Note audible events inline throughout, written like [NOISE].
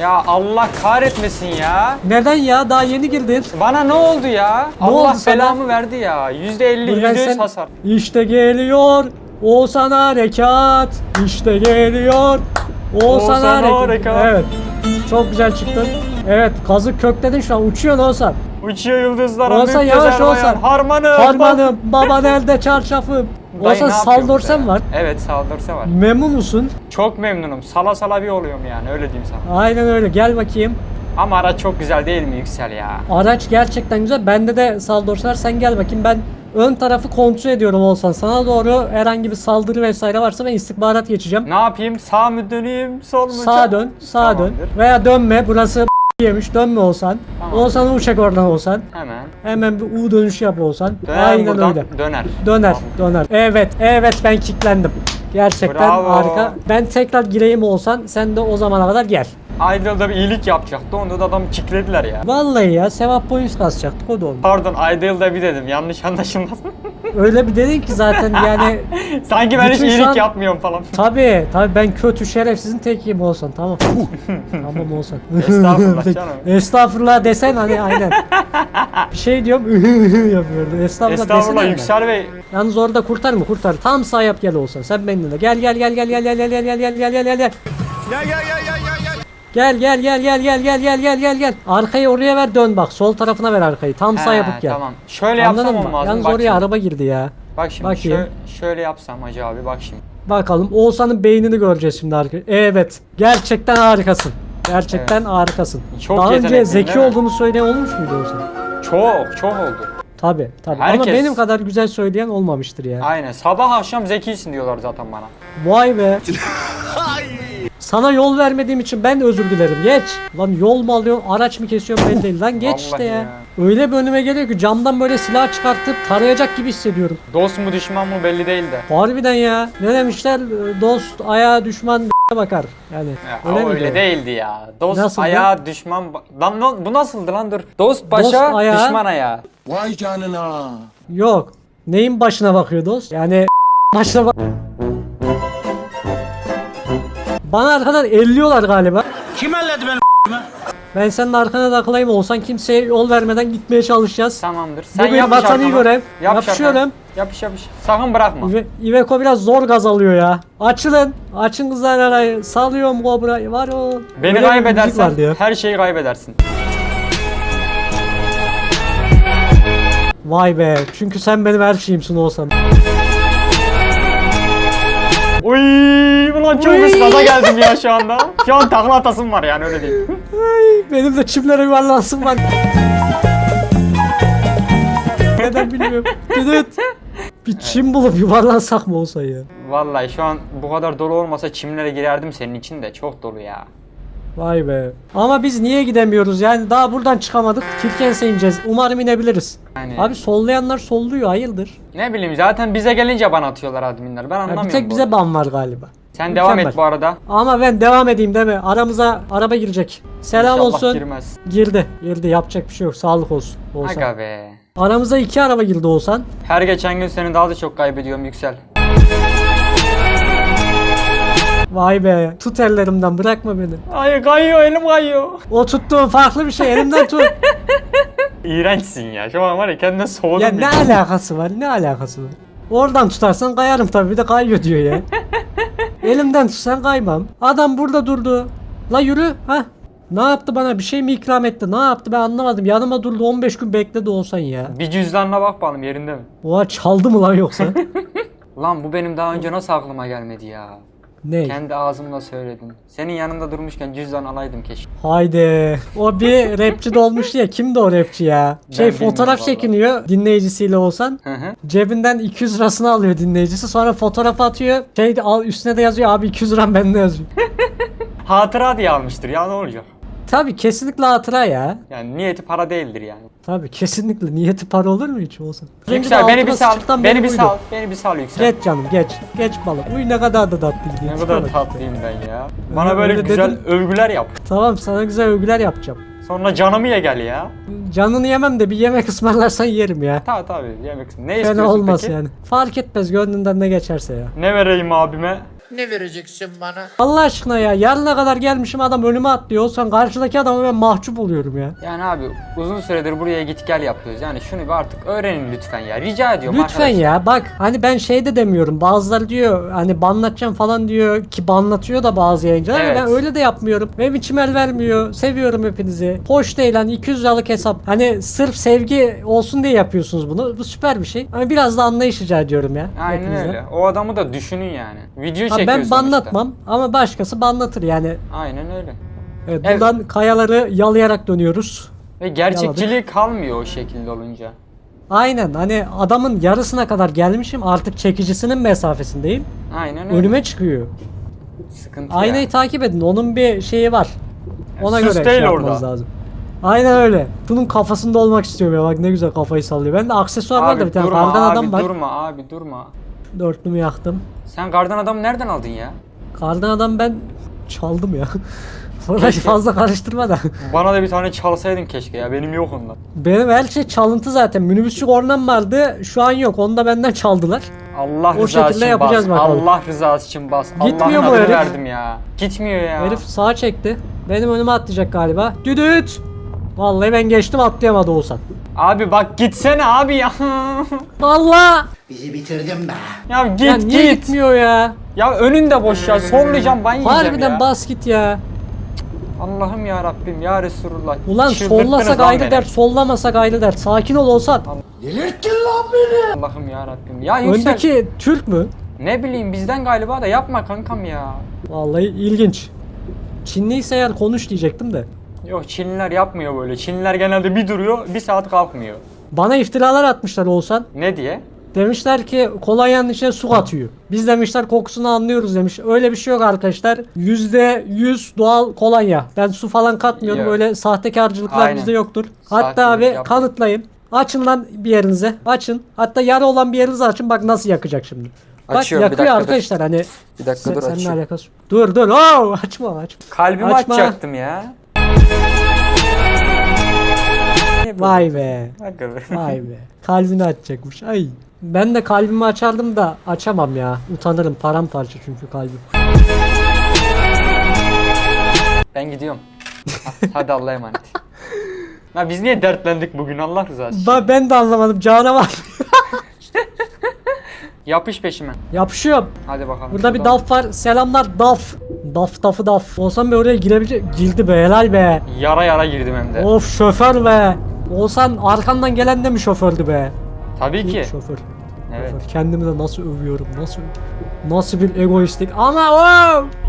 Ya Allah kahretmesin ya. Neden ya? Daha yeni girdin. Bana ne oldu ya? Ne Allah oldu sana? belamı verdi ya. %50, Dur ben %100 sen- hasar. İşte geliyor. Oğuzhan harekat. İşte geliyor. Oğuzhan Oğuzhan harekat. harekat. Evet. Çok güzel çıktın. Evet kazık kökledin şu an uçuyorsun Oğuzhan. Uçuyor yıldızlar. Olsa yavaş olsa. Harmanım. Harmanım, baban elde çarşafım. Oğuzhan ne yapıyor saldırsan burada var. Evet saldırsa var. Memnun musun? Çok memnunum. Sala sala bir oluyorum yani öyle diyeyim sana. Aynen öyle. Gel bakayım. Ama araç çok güzel değil mi Yüksel ya? Araç gerçekten güzel. Bende de saldırsalar sen gel bakayım. Ben ön tarafı kontrol ediyorum olsan. Sana doğru herhangi bir saldırı vesaire varsa ben istihbarat geçeceğim. Ne yapayım? Sağ mı döneyim? Sol mu? Sağa dön, sağa dön. Tamamdır. Veya dönme. Burası yemiş. Dönme olsan. Tamam. Olsan'ı uçak oradan olsan. Hemen. Hemen bir U dönüşü yap olsan. Döner Aynen buradan öyle. döner. Döner, Tamam. döner. Evet, evet ben kilitlendim. Gerçekten Bravo. harika. Ben tekrar gireyim olsan sen de o zamana kadar gel. Aydıl'da bir iyilik yapacaktı. Onda da adamı kiklediler ya. Vallahi ya sevap points kasacaktık o da oldu. Pardon Aydıl'da bir dedim. Yanlış anlaşılmasın. Öyle bir dedin ki zaten yani Sanki ben hiç Bütün iyilik an- yapmıyorum falan. tabi tabi ben kötü şerefsizin tekiyim olsan tamam. tamam olsan. Estağfurullah canım. Estağfurullah desen hani aynen. Bir şey diyorum yapıyordu. Estağfurullah, Estağfurullah desene. Yüksel Bey. Yalnız orada kurtar mı kurtar. Tam sağ yap gel olsan. Sen benimle. Gel gel gel gel gel gel gel gel gel gel gel gel gel gel. Gel gel gel gel gel gel gel gel gel gel. Arkayı oraya ver dön bak. Sol tarafına ver arkayı. Tam sağ He, yapıp gel. Tamam. Şöyle yapsam Anladın mı? olmaz mı? Yalnız Bak oraya şimdi. araba girdi ya. Bak şimdi Bakayım. şöyle, şöyle yapsam Hacı abi bak şimdi. Bakalım Oğuzhan'ın beynini göreceğiz şimdi arka. Evet. Gerçekten harikasın. Gerçekten Evet. harikasın. Çok Daha önce zeki değil mi? olduğunu söyleyen olmuş muydu Oğuzhan? Çok çok oldu. Tabi tabi. Ama Herkes- benim kadar güzel söyleyen olmamıştır ya. Aynen. Sabah akşam zekisin diyorlar zaten bana. Vay be. [LAUGHS] Sana yol vermediğim için ben de özür dilerim. Geç. Lan yol mu alıyorsun, araç mı kesiyorsun belli değil. Lan geç işte Vallahi ya. ya. Öyle bir önüme geliyor ki camdan böyle silah çıkartıp tarayacak gibi hissediyorum. Dost mu düşman mı belli değil de. Harbiden ya. Ne demişler? Dost ayağa düşman [LAUGHS] bakar. Yani Ya, öyle o öyle diyor? değildi ya. Dost Nasıldı? ayağı düşman... ba- Lan ne- bu nasıldı lan dur. Dost başa Dost ayağı- düşman ayağı. Vay canına. Yok. Neyin başına bakıyor dost? Yani [LAUGHS] başına bak... Bana arkadan elliyorlar galiba. Kim elledi benim Ben senin arkana takılayım olsan kimseye yol vermeden gitmeye çalışacağız. Tamamdır. Sen bir yap vatani şarkını. görev. Yap Yapışıyorum. şarkını. Yapış yapış. Sakın bırakma. İve, Iveco biraz zor gaz alıyor ya. Açılın. Açın kızlar arayı. Salıyorum kobrayı. Var o. Beni Öyle kaybedersen her şeyi kaybedersin. Vay be. Çünkü sen benim her şeyimsin olsan. Uy, ulan çok hızlı gaza geldim ya şu anda. Şu an takla atasım var yani öyle değil. Ay, benim de çimlere yuvarlansın var. Neden bilmiyorum. Düdüt. Bir çim bulup yuvarlansak mı olsa ya? Vallahi şu an bu kadar dolu olmasa çimlere girerdim senin için de çok dolu ya. Vay be. Ama biz niye gidemiyoruz yani daha buradan çıkamadık. Kirkens'e ineceğiz. Umarım inebiliriz. Yani Abi sollayanlar solluyor hayırdır? ne bileyim zaten bize gelince ban atıyorlar adminler. Ben Ya anlamıyorum. bir tek bu bize arada. ban var galiba. Sen devam Mükemmel. et bu arada. Ama ben devam edeyim deme. Aramıza araba girecek. Selam İnşallah olsun. girmez. Girdi. Girdi. Yapacak bir şey yok. Sağlık olsun. Olsan. Aga be. Aramıza iki araba girdi olsan. Her geçen gün seni daha da çok kaybediyorum Yüksel. Vay be. Tut ellerimden bırakma beni. Ay kayıyor elim kayıyor. O tuttuğun farklı bir şey. Elimden tut. [LAUGHS] İğrençsin ya. Şu an var ya kendine soğudum. ya ne alakası var? Ne alakası var? Oradan tutarsan kayarım tabii. Bir de kayıyor diyor ya. [LAUGHS] Elimden tutsan kaymam. Adam burada durdu. La yürü. Ha? Ne yaptı bana? Bir şey mi ikram etti? Ne yaptı ben anlamadım. Yanıma durdu 15 gün bekledi olsan ya. Bir cüzdanına bak bakalım yerinde mi? Oha çaldı mı lan yoksa? [LAUGHS] Lan bu benim daha önce nasıl aklıma gelmedi ya. Ne? Kendi ağzımla söyledim. Senin yanında durmuşken cüzdan alaydım keşke. Haydi. O bir rapçi de olmuştu ya. Kimdi o rapçi ya? Şey bilmiyorum fotoğraf vallahi. çekiniyor dinleyicisiyle olsan. Hı hı. Cebinden 200 lirasını alıyor dinleyicisi. Sonra fotoğraf atıyor. Şey de al üstüne de yazıyor abi 200 liram bende yazıyor. [LAUGHS] Hatıra diye almıştır ya ne olacak? Tabii kesinlikle hatıra ya. Yani niyeti para değildir yani. Tabii kesinlikle niyeti para olur mu hiç olsun? Yüksel beni bir sal. sıçırtan Beni bir uydu. sal. Beni bir sal Yüksel. Geç canım geç. Geç balım. Uy ne kadar da tatlıydı. Ne kadar tatlıyım ben ya. Bana Öyle- böyle öyle güzel dedin. övgüler yap. Tamam sana güzel övgüler yapacağım. Sonra canımı ye gel ya. Canını yemem de bir yemek ısmarlarsan yerim ya. Tabi tabi yemek. Ne Fena istiyorsun olmaz peki? yani. Fark etmez gönlünden ne geçerse ya. Ne vereyim abime? Ne vereceksin bana? Allah aşkına ya yarına kadar gelmişim adam önüme atlıyor. Olsan karşıdaki adamı ben mahcup oluyorum ya. Yani abi uzun süredir buraya git gel yapıyoruz. Yani şunu bir artık öğrenin lütfen ya. Rica ediyorum Lütfen arkadaşlar. ya bak hani ben şey de demiyorum bazıları diyor hani banlatacağım falan diyor ki banlatıyor da bazı yayıncılar Evet. ben öyle de yapmıyorum. Benim içim el vermiyor. Seviyorum hepinizi. Hoş değil hani 200 liralık hesap. Hani sırf sevgi olsun diye yapıyorsunuz bunu. Bu süper bir şey. Ama biraz da anlayış rica ediyorum ya. Aynen hepinizden. öyle. O adamı da düşünün yani. Video Ha, çekiyor ben banlatmam ama başkası banlatır yani. Aynen öyle. Evet, Evet. buradan kayaları yalayarak dönüyoruz. Ve gerçekçiliği kalmıyor o şekilde olunca. Aynen hani adamın yarısına kadar gelmişim artık çekicisinin mesafesindeyim. Aynen öyle. Önüme çıkıyor. Sıkıntı Aynayı ya. takip edin. Onun bir şeyi var. Ona Sus göre değil şey orada. lazım. Aynen öyle. Bunun kafasında olmak istiyorum ya. Bak ne güzel kafayı sallıyor. Ben de aksesuar var da Abi bir tane durma kardan abi adam var. durma abi durma. Dörtlümü yaktım. Sen kardan adamı nereden aldın ya? Kardan adam ben çaldım ya. [LAUGHS] Orayı Keşke. fazla karıştırma da. [LAUGHS] Bana da bir tane çalsaydın keşke ya. Benim yok ondan. Benim her şey çalıntı zaten. Minibüsçü kornam vardı. Şu an yok. Onu da benden çaldılar. Allah O rızası şekilde için yapacağız bas. bakalım. Allah rızası için bas. Gitmiyor Allah'ın bu adını herif. verdim ya. Gitmiyor ya. Herif sağa çekti. Benim önüme atlayacak galiba. Düdüt! Vallahi ben geçtim atlayamadı olsan. Abi bak gitsene abi ya. [LAUGHS] Allah! Bizi bitirdin be. ya git ya niye git. gitmiyor ya? Ya önünde boş ya. Sollayacağım ben yiyeceğim Harbiden ya. bas git ya. Allah'ım ya Rabbim ya Resulullah. Ulan sollasak ayrı beni. dert, sollamasak ayrı dert. Sakin ol olsan. Delirttin lan beni. Allah'ım ya Rabbim. Ya Yüksel Öndeki Türk mü? ne bileyim bizden galiba da yapma kankam ya. Vallahi ilginç. Çinliyse eğer konuş diyecektim de. Yok Çinliler yapmıyor böyle. Çinliler genelde bir duruyor bir saat kalkmıyor. Bana iftiralar atmışlar olsan. Ne diye? Demişler ki kolonyanın içine su katıyor. Biz demişler kokusunu anlıyoruz demiş. Öyle bir şey yok arkadaşlar. %100 doğal kolonya. Ben su falan katmıyorum. Yok. Öyle sahtekarcılıklar Aynen. bizde yoktur. Hatta Sahtelik abi yapma. kanıtlayayım. Açın lan bir yerinize. Açın. Hatta yara olan bir yerinizi açın. Bak nasıl yakacak şimdi. Açıyorum, Bak bir yakıyor dakika, dur. arkadaşlar hani. Bir dakika Sen, dur seninle alakası. Dur dur. Oo, açma açma. Kalbimi Açma. açacaktım ya. Vay be. Hakikaten. Vay be. Kalbini açacakmış. Ay. Ben de kalbimi açardım da açamam ya. Utanırım. Paramparça çünkü kalbim. Ben gidiyorum. Ha- Hadi Allah'a emanet. [LAUGHS] Ya biz niye dertlendik bugün Allah rızası için? Ba ben de anlamadım. Canavar. [LAUGHS] Yapış peşime. Yapışıyorum. Hadi bakalım. Burada bir Şuradan. daf var. Selamlar daf. Daf dafı daf. Olsan bir oraya girebilecek. Girdi be helal be. Yara yara girdim hem de. Of şoför be. Olsan arkandan gelen de mi şofördü be? Tabii ki. Şoför. Evet. Şoför. Kendimi de nasıl övüyorum. Nasıl nasıl bir egoistlik. Ama wow.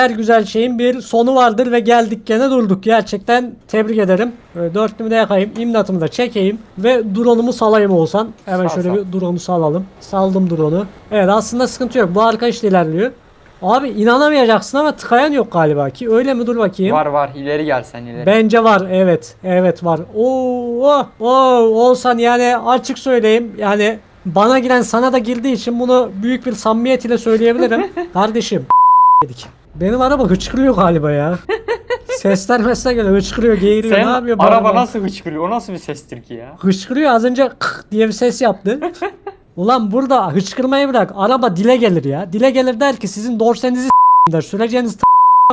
Her güzel şeyin bir sonu vardır ve geldik gene durduk. Gerçekten tebrik ederim. Böyle dörtlümü de yakayım, imdatımı da çekeyim ve drone'umu salayım olsan. Hemen Sal, şöyle sal. bir drone'u salalım. Saldım drone'u. Evet aslında sıkıntı yok. Bu arkadaş da ilerliyor. Abi inanamayacaksın ama tıkayan yok galiba ki. Öyle mi dur bakayım. Var var ileri gel sen ileri. Bence var evet evet var. Oo, oh, oh, olsan yani açık söyleyeyim yani bana giren sana da girdiği için bunu büyük bir samimiyet ile söyleyebilirim. [LAUGHS] Kardeşim [LAUGHS] dedik. Benim araba hıçkırıyor galiba ya. Sesler mesela geliyor hıçkırıyor geğiriyor Sen ne yapıyor bu araba nasıl hıçkırıyor? O nasıl bir sestir ki ya? Hıçkırıyor az önce kık diye bir ses yaptı. [LAUGHS] Ulan burada hıçkırmayı bırak araba dile gelir ya. Dile gelir der ki sizin dorsenizi s**tim der süreceğiniz t-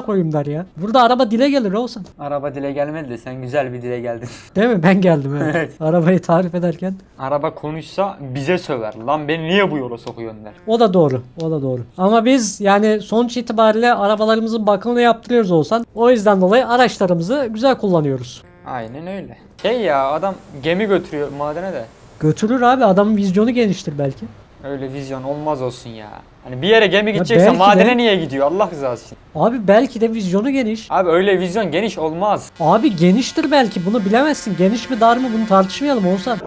koyayım der ya. Burada araba dile gelir olsun. Araba dile gelmedi de sen güzel bir dile geldin. [LAUGHS] Değil mi? Ben geldim evet. Evet. Arabayı tarif ederken. Araba konuşsa bize söver. Lan beni niye bu yola sokuyorsun der. O da doğru. O da doğru. Ama biz yani sonuç itibariyle arabalarımızın bakımını yaptırıyoruz olsan. O yüzden dolayı araçlarımızı güzel kullanıyoruz. Aynen öyle. Şey ya adam gemi götürüyor madene de. Götürür abi adamın vizyonu geniştir belki. Öyle vizyon olmaz olsun ya. Hani bir yere gemi gidecekse belki de- madene niye gidiyor Allah rızası için. Abi belki de vizyonu geniş. Abi öyle vizyon geniş olmaz. Abi geniştir belki bunu bilemezsin. Geniş mi dar mı bunu tartışmayalım olsan.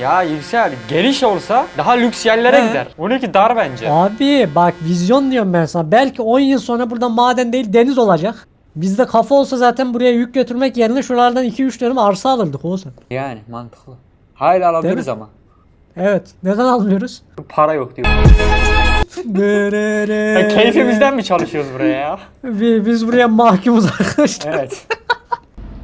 Ya Yüksel geniş olsa daha lüks yerlere He. gider. Onunki dar bence. Abi bak vizyon diyorum ben sana. Belki 10 yıl sonra burada maden değil deniz olacak. Bizde kafa olsa zaten buraya yük götürmek yerine şuralardan 2-3 dönüm arsa alırdık olsan. Yani mantıklı. Hala alabiliriz ama. Evet. Neden almıyoruz? Para yok diyor. [LAUGHS] Ya keyfimizden mi çalışıyoruz buraya ya? Bi- Biz buraya mahkumuz arkadaşlar. Evet.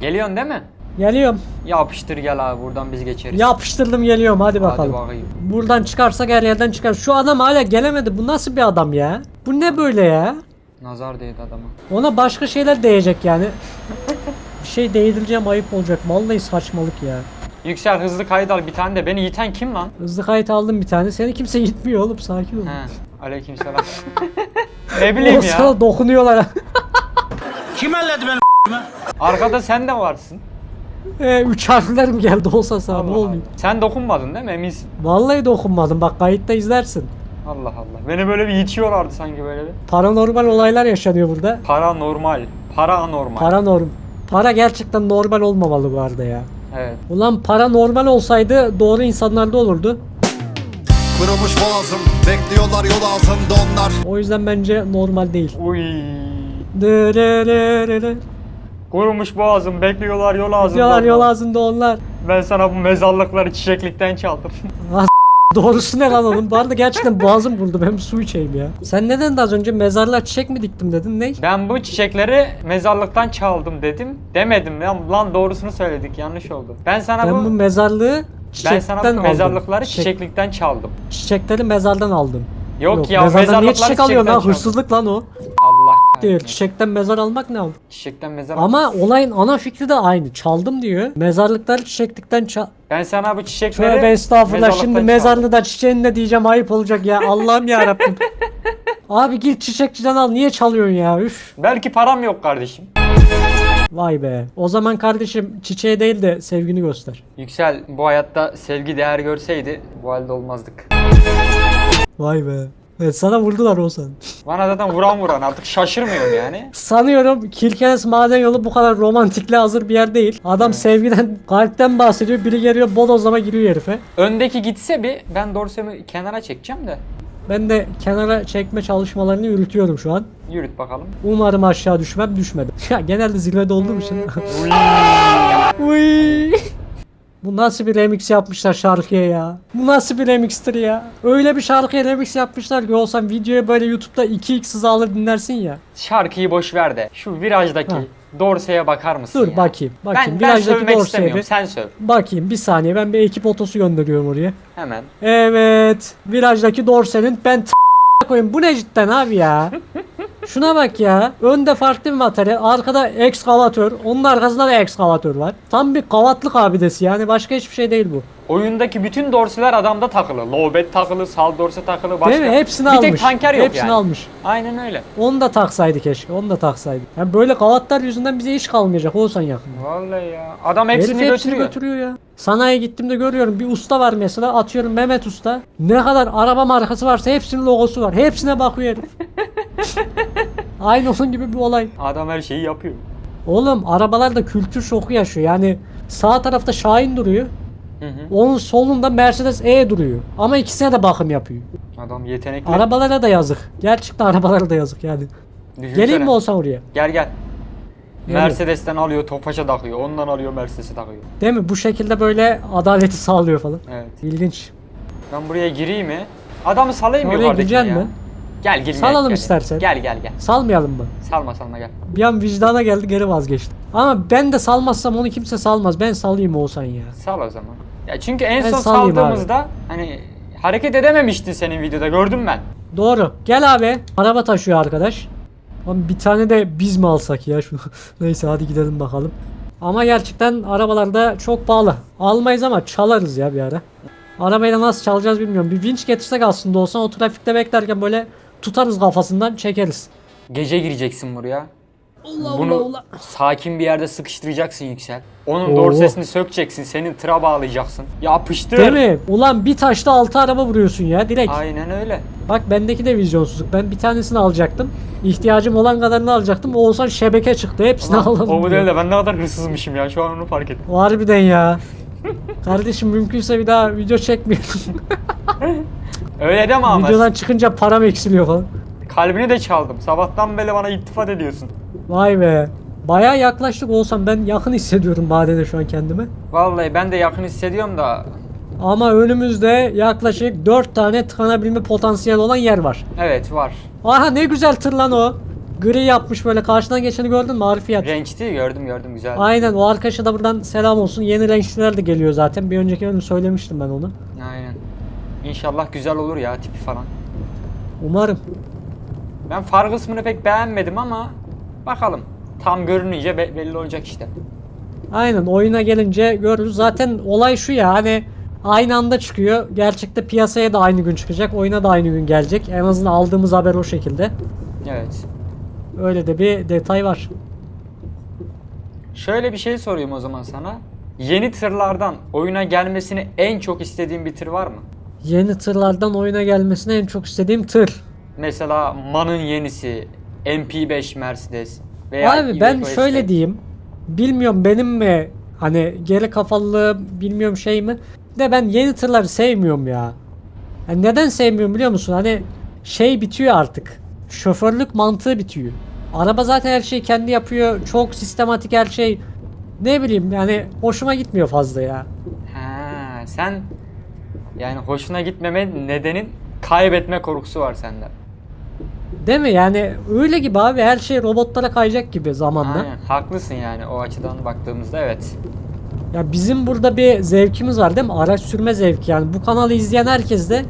Geliyorsun değil mi? Geliyorum. Yapıştır gel abi buradan biz geçeriz. Yapıştırdım geliyorum hadi bakalım. Hadi bakayım. Buradan çıkarsak her yerden çıkar. Şu adam hala gelemedi. Bu nasıl bir adam ya? Bu ne böyle ya? Nazar değdi adama. Ona başka şeyler değecek yani. Bir şey değdireceğim ayıp olacak. Vallahi saçmalık ya. Yüksel hızlı kayıt al bir tane de beni yiten kim lan? Hızlı kayıt aldım bir tane. Seni kimse gitmiyor oğlum sakin ol. He. Aleykümselam. ne bileyim O ya. sana dokunuyorlar. Kim halledi benim Arkada sen de varsın. e, üç harfler mi geldi olsa sana ne? Allah. Sen dokunmadın değil mi eminsin? Vallahi dokunmadım. Bak kayıtta izlersin. Allah Allah. Beni böyle bir itiyorlardı sanki böyle bir. Paranormal olaylar yaşanıyor burada. Paranormal. Paranormal. Paranorm. Para gerçekten normal olmamalı bu arada ya. Evet. Ulan para normal olsaydı doğru insanlarda olurdu. Kırılmış boğazım Bekliyorlar yol altında onlar O yüzden bence normal değil. Uy. Kurumuş boğazım bekliyorlar yol ağzında. Diyorlar yol onlar. ağzında onlar. Ben sana bu mezarlıkları çiçeklikten çaldım. Doğrusu ne lan oğlum? Bu arada gerçekten boğazım. Ben bir su içeyim ya. Sen neden de az önce mezarlığa çiçek mi diktim dedin? Ne? ben bu çiçekleri mezarlıktan çaldım dedim. Demedim lan, lan doğrusunu söyledik yanlış oldu. Ben sana Ben bu bu mezarlığı ben çiçekten sana bu aldım. mezarlıkları Çiçek- çiçeklikten çaldım. Çiçekleri mezardan aldım. Yok, ya mezardan niye mezarlıkları çiçek alıyorsun lan? çiçekten çaldım. Hırsızlık lan o. Kahretsin. Çiçekten mezar almak ne oğlum? Çiçekten mezar Ama olayın ana fikri de aynı. Çaldım diyor. Mezarlıkları çiçeklikten çal... Ben sana bu çiçekleri Tövbe estağfurullah mezarlıktan şimdi çaldım. mezarlı da çiçeğini de diyeceğim ayıp olacak ya. Allah'ım ya Rabbim. [LAUGHS] Abi git çiçekçiden al. Niye çalıyorsun ya? Üf. Belki param yok kardeşim. Vay be. O zaman kardeşim çiçeğe değil de sevgini göster. Yüksel bu hayatta sevgi değer görseydi bu halde olmazdık. Vay be. Evet sana vurdular Oğuzhan. Bana zaten vuran vuran artık şaşırmıyorum yani. Sanıyorum Kirkenes maden yolu bu kadar romantikle hazır bir yer değil. Adam sevgiden, kalpten bahsediyor. Biri geliyor bodozlama giriyor herife. Öndeki gitse bir ben dorsemi kenara çekeceğim de. Ben de kenara çekme çalışmalarını yürütüyorum şu an. Yürüt bakalım. Umarım aşağı düşmem düşmedim. [LAUGHS] Ya genelde zirvede olduğum için. [LAUGHS] Uy. Bu nasıl bir remix yapmışlar şarkıya ya? Bu nasıl bir remixtir ya? Öyle bir şarkıya remix yapmışlar ki olsam videoya böyle YouTube'da 2x hızı alır dinlersin ya. Şarkıyı boş ver de şu virajdaki Ha. dorseye bakar mısın Dur ya? bakayım. Bakayım. Ben, ben Virajdaki sövmek dorseye istemiyorum bir- sen söv. Bakayım bir saniye ben bir ekip otosu gönderiyorum oraya. Hemen. Evet. Virajdaki dorsenin ben t- koyayım. Bu ne cidden abi ya? [LAUGHS] Şuna bak ya. Önde farklı bir materyal. Arkada ekskavatör. Onun arkasında da ekskavatör var. Tam bir kavatlık abidesi yani. Başka hiçbir şey değil bu. Oyundaki bütün dorseler adamda takılı. Lowbet takılı, sal dorse takılı, başka. Değil mi? Hepsini bir almış. tek tanker yok Hepsini yani. almış. Aynen öyle. Onu da taksaydı keşke. Onu da taksaydı. Yani böyle kavatlar yüzünden bize iş kalmayacak. Olsan yakında. Vallahi ya. Adam Herif hepsini hepsini götürüyor. götürüyor ya. Sanayiye gittiğimde görüyorum bir usta var mesela atıyorum Mehmet Usta. Ne kadar araba markası varsa hepsinin logosu var. Hepsine bakıyor herif. [LAUGHS] [LAUGHS] Aynı onun gibi bir olay. Adam her şeyi yapıyor. Oğlum arabalarda kültür şoku yaşıyor. Yani sağ tarafta Şahin duruyor. Hı hı. Onun solunda Mercedes E duruyor. Ama ikisine de bakım yapıyor. Adam yetenekli. Arabalara da yazık. Gerçekten arabalara da yazık yani. Düşünsene. Geleyim mi olsan oraya? Gel gel. Mercedes'ten alıyor, Tofaş'a takıyor. Ondan alıyor, Mercedes'e takıyor. Değil mi? Bu şekilde böyle adaleti [LAUGHS] sağlıyor falan. Evet. İlginç. Ben buraya gireyim mi? Adamı salayım mı Oraya gireceksin ya? mi? Gel girmeye. Salalım gel. istersen. Gel gel gel. Salmayalım mı? Salma salma gel. Bir an vicdana geldi geri vazgeçtim. Ama ben de salmazsam onu kimse salmaz. Ben salayım olsan ya. Sal o zaman. Ya çünkü en Ben son salayım saldığımızda hani hareket edememiştin senin videoda gördüm ben. Doğru. Gel abi. Araba taşıyor arkadaş. Ama bir tane de biz mi alsak ya şunu? [LAUGHS] Neyse hadi gidelim bakalım. Ama gerçekten arabalarda çok pahalı. Almayız ama çalarız ya bir ara. Arabayla nasıl çalacağız bilmiyorum. Bir vinç getirsek aslında olsan o trafikte beklerken böyle tutarız kafasından çekeriz. Gece gireceksin buraya. Allah Bunu Allah Allah. sakin bir yerde sıkıştıracaksın Yüksel. Onun Oo. dorsesini sökeceksin. Senin tıra bağlayacaksın. Yapıştır. Değil mi? Ulan bir taşta altı araba vuruyorsun ya direkt. Aynen öyle. Bak bendeki de vizyonsuzluk. Ben bir tanesini alacaktım. İhtiyacım olan kadarını alacaktım. O olsan şebeke çıktı. Hepsini Ulan, alalım. o modelde ben ne kadar hırsızmışım ya. Şu an onu fark ettim. Harbiden ya. Kardeşim mümkünse bir daha video çekmeyelim. [LAUGHS] Öyle deme ama. Videodan çıkınca param eksiliyor falan. Kalbini de çaldım. Sabahtan beri bana iltifat ediyorsun. Vay be. Baya yaklaştık olsam ben yakın hissediyorum madene şu an kendimi. Vallahi ben de yakın hissediyorum da. Ama önümüzde yaklaşık 4 tane tıkanabilme potansiyeli olan yer var. Evet var. Aha ne güzel tır lan o. Gri yapmış böyle karşıdan geçeni gördün mü Arifiyat? Rençti gördüm gördüm güzel. Aynen o arkadaşa da buradan selam olsun. Yeni renkçiler de geliyor zaten. Bir önceki bölüm söylemiştim ben onu. Aynen. İnşallah güzel olur ya tipi falan. Umarım. Ben far kısmını pek beğenmedim ama bakalım. Tam görününce be- belli olacak işte. Aynen oyuna gelince görürüz. Zaten olay şu ya hani aynı anda çıkıyor. Gerçekte piyasaya da aynı gün çıkacak. Oyuna da aynı gün gelecek. En azından aldığımız haber o şekilde. Evet. Öyle de bir detay var. Şöyle bir şey sorayım o zaman sana. Yeni tırlardan oyuna gelmesini en çok istediğin bir tır var mı? Yeni tırlardan oyuna gelmesini en çok istediğim tır. Mesela MAN'ın yenisi, MP5 Mercedes veya Abi ben Iveco şöyle ST. diyeyim. Bilmiyorum benim mi hani geri kafalılığı bilmiyorum şey mi de ben yeni tırları sevmiyorum ya. Yani neden sevmiyorum biliyor musun? Hani şey bitiyor artık. Şoförlük mantığı bitiyor. Araba zaten her şeyi kendi yapıyor. Çok sistematik her şey. Ne bileyim yani hoşuma gitmiyor fazla ya. Ha, sen yani hoşuna gitmeme nedenin kaybetme korkusu var sende. Değil mi? Yani öyle gibi abi her şey robotlara kayacak gibi zamanla. Aynen, haklısın yani o açıdan baktığımızda evet. Ya bizim burada bir zevkimiz var değil mi? Araç sürme zevki yani. Bu kanalı izleyen herkes de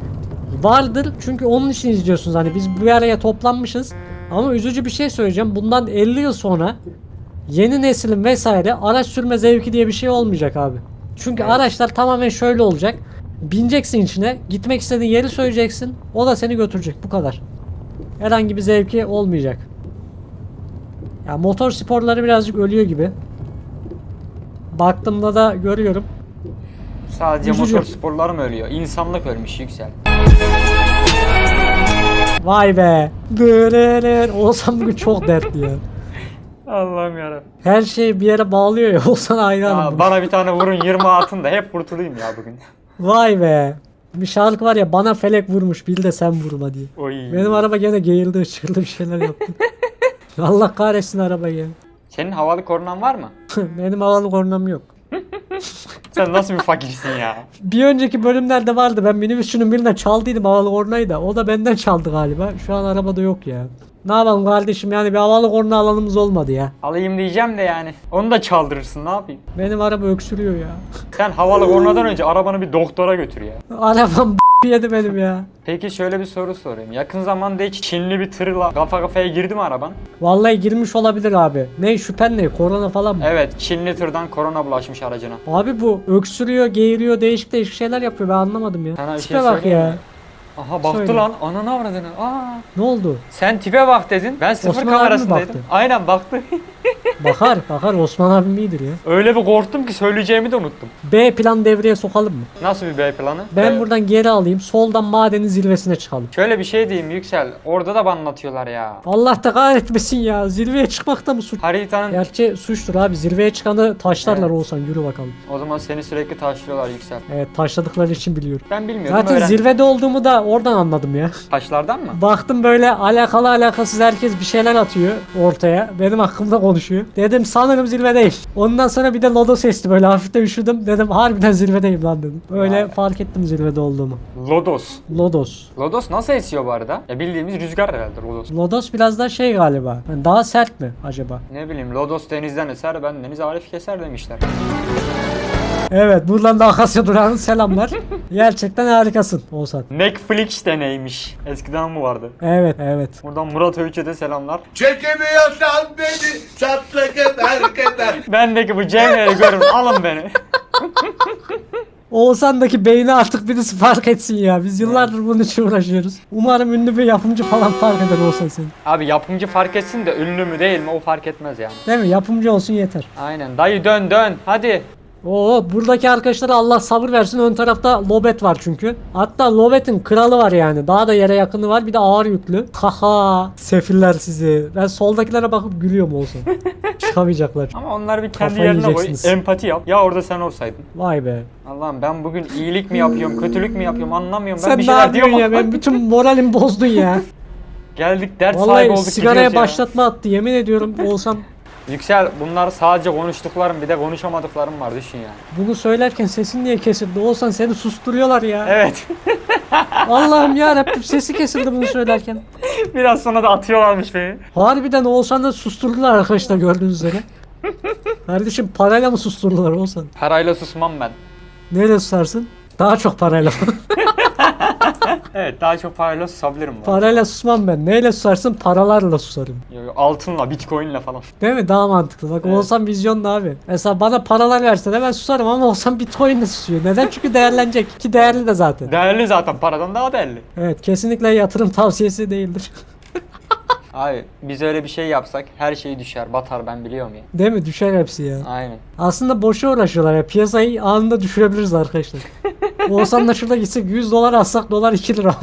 vardır. Çünkü onun için izliyorsunuz. Hani biz bir araya toplanmışız. Ama üzücü bir şey söyleyeceğim. Bundan 50 yıl sonra yeni neslin vesaire araç sürme zevki diye bir şey olmayacak abi. Çünkü Evet. araçlar tamamen şöyle olacak. Bineceksin içine, gitmek istediğin yeri söyleyeceksin. O da seni götürecek. Bu kadar. Herhangi bir zevki olmayacak. Ya motor sporları birazcık ölüyor gibi. Baktığımda da görüyorum. Sadece Üzücü. motor sporları mı ölüyor? İnsanlık ölmüş yüksel. Vay be. Dırırır. Olsam bugün çok dertli ya. Allah'ım yarabbim. Her şey bir yere bağlıyor ya. Olsan hayranım. Ya bana bir tane vurun 20 atın da hep kurtulayım ya bugün. Vay be. Bir şarkı var ya bana felek vurmuş bil de sen vurma diye. Oy. Benim araba gene geğildi ışırdı bir şeyler yaptı. [LAUGHS] Allah kahretsin arabayı ya. Senin havalı korunan var mı? [LAUGHS] Benim havalı kornam yok. [LAUGHS] Sen nasıl bir fakirsin ya? Bir önceki bölümlerde vardı. Ben minibüsünün birine çaldıydım havalı kornayı da. O da benden çaldı galiba. Şu an arabada yok ya. Ne yapalım kardeşim yani bir havalı korna alanımız olmadı ya. Alayım diyeceğim de yani. Onu da çaldırırsın ne yapayım? Benim araba öksürüyor ya. Sen havalı kornadan önce arabanı bir doktora götür ya. Arabam [LAUGHS] yedi benim ya. Peki şöyle bir soru sorayım. Yakın zamanda hiç Çinli bir tırla kafa kafaya girdi mi araban? Vallahi girmiş olabilir abi. Ne şüphen ne? Korona falan mı? Evet, Çinli tırdan korona bulaşmış aracına. Abi bu öksürüyor, geğiriyor, değişik değişik şeyler yapıyor. Ben anlamadım ya. Sana bir Tipe şey bak söyleyeyim ya. mi? Aha baktı Söyle. lan. Ananı avradını. Aa. Ne oldu? Sen tipe bak dedin. Ben sıfır Osman abi mi kamerasındaydım. baktı? Aynen baktı. [LAUGHS] Bakar, bakar. Osman abim iyidir ya. Öyle bir korktum ki söyleyeceğimi de unuttum. B plan devreye sokalım mı? Nasıl bir B planı? Ben B- buradan geri alayım. Soldan madenin zirvesine çıkalım. Şöyle bir şey diyeyim Yüksel. Orada da bana anlatıyorlar ya. Allah da kahretmesin ya. Zirveye çıkmak da mı suç? Haritanın Gerçi suçtur abi. Zirveye çıkanı taşlarlar Evet. olsan yürü bakalım. o zaman seni sürekli taşlıyorlar Yüksel. Evet taşladıkları için biliyorum. Ben bilmiyordum Zaten öğrendim. zirvede olduğumu da oradan anladım ya. Taşlardan mı? Baktım böyle alakalı alakasız herkes bir şeyler atıyor ortaya. Benim hakkımda konuşuyor. Dedim sanırım zirvedeyim. Ondan sonra bir de lodo sesti böyle hafif de üşüdüm. Dedim harbiden zirvedeyim lan dedim. Öyle Vay. fark ettim zirvede olduğumu. Lodos. Lodos. Lodos nasıl esiyor bu arada? Ya bildiğimiz rüzgar herhalde Lodos. Lodos biraz daha şey galiba. Yani daha sert mi acaba? Ne bileyim Lodos denizden eser ben deniz Arif keser demişler. Evet buradan da Akasya durağının selamlar. [LAUGHS] Gerçekten harikasın Oğuzhan. Netflix de neymiş? Eskiden bu vardı. Evet evet. Buradan Murat Öğüç'e de selamlar. Çekemiyorsan beni çatlak eder keder. [LAUGHS] Bendeki bu cevheri görün alın beni. [LAUGHS] Oğuzhan'daki beyni artık birisi fark etsin ya. Biz yıllardır bunun için uğraşıyoruz. Umarım ünlü bir yapımcı falan fark eder Oğuzhan seni. Abi yapımcı fark etsin de ünlü mü değil mi o fark etmez yani. Değil mi? Yapımcı olsun yeter. Aynen dayı dön dön hadi. Oo buradaki arkadaşlara Allah sabır versin. Ön tarafta Lobet var çünkü. Hatta Lobet'in kralı var yani. Daha da yere yakını var. Bir de ağır yüklü. Haha. Sefiller sizi. Ben soldakilere bakıp gülüyorum olsun. [LAUGHS] Çıkamayacaklar. Ama onları bir kendi Kafayı yerine koy. yiyeceksiniz. Empati yap. Ya orada sen olsaydın. Vay be. Allah'ım ben bugün iyilik mi yapıyorum, kötülük mü yapıyorum anlamıyorum. Ben Sen bir ne şeyler yapıyorsun diyorum ya? ama Ben bütün [LAUGHS] moralimi bozdun ya. geldik dert sahibi Vallahi olduk sigaraya gidiyoruz ya. başlatma attı. Yemin ediyorum olsam Yüksel bunlar sadece konuştuklarım bir de konuşamadıklarım var düşün ya. bunu söylerken sesin niye kesildi? Olsan seni susturuyorlar ya. Evet. [LAUGHS] Allah'ım ya Rabbim sesi kesildi bunu söylerken. Biraz sonra da atıyorlarmış beni. Harbiden Oğuzhan da susturdular arkadaşlar gördüğünüz üzere. Kardeşim parayla mı susturdular Oğuzhan? Parayla susmam ben. Neyle susarsın? Daha çok parayla. [LAUGHS] Evet daha çok parayla susabilirim ben. parayla susmam ben. Neyle susarsın? Paralarla susarım. Yo, yo, Altınla, bitcoinle falan. Değil mi? Daha mantıklı. Bak Evet. Oğuzhan vizyonlu abi. Mesela bana paralar verse de ben susarım ama Oğuzhan bitcoinle susuyor. Neden? Çünkü değerlenecek. Ki değerli de zaten. Değerli zaten paradan daha değerli. Evet kesinlikle yatırım tavsiyesi değildir. [LAUGHS] Abi biz öyle bir şey yapsak her şey düşer batar ben biliyorum ya. Değil mi? Düşer hepsi ya. Aynen. Aslında boşa uğraşıyorlar ya. Piyasayı anında düşürebiliriz arkadaşlar. Oğuzhan da şurada gitsek 100 dolar alsak dolar 2 lira.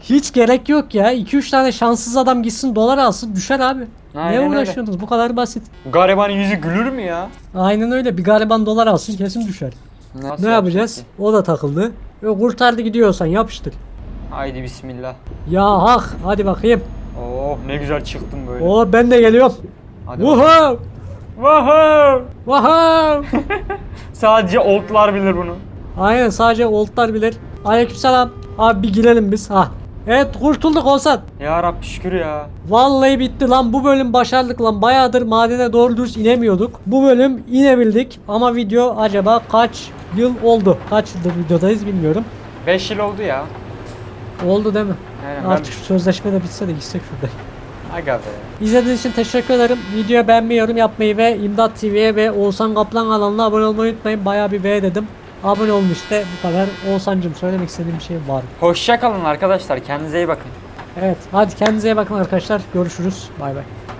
Hiç gerek yok ya. 2-3 tane şanssız adam gitsin dolar alsın düşer abi. Aynen ne öyle. uğraşıyorsunuz? Bu kadar basit. Garibanın yüzü gülür mü ya? Aynen öyle. Bir gariban dolar alsın kesin düşer. Nasıl ne yapacağız? yapacak O da takıldı. Yok kurtardı gidiyorsan yapıştır. Haydi bismillah. Ya hak hadi bakayım. Oh ne güzel çıktım böyle. Oo ben de geliyorum. Hadi. Woohoo! Woohoo! Woohoo! Sadece oldlar bilir bunu. Aynen sadece oldlar bilir. Aleykümselam. Abi bir girelim biz. Ha. Evet kurtulduk Oğuzhan. Ya Rabbi şükür ya. Vallahi bitti lan bu bölüm başardık lan bayağıdır madene doğru dürüst inemiyorduk. Bu bölüm inebildik ama video acaba kaç yıl oldu? Kaç yıldır videodayız bilmiyorum. 5 yıl oldu ya. Oldu değil mi? Aynen Artık şu sözleşme de bitse de gitsek şurada. ben... Aga be. İzlediğiniz için teşekkür ederim. Videoya beğenmeyi, yorum yapmayı ve İmdat TV'ye ve Oğuzhan Kaplan kanalına abone olmayı unutmayın. Bayağı bir V dedim. Abone olun işte bu kadar. Oğuzhan'cım söylemek istediğim bir şey var. mı? Hoşça kalın arkadaşlar kendinize iyi bakın. Evet hadi kendinize iyi bakın arkadaşlar. Görüşürüz. Bay bay.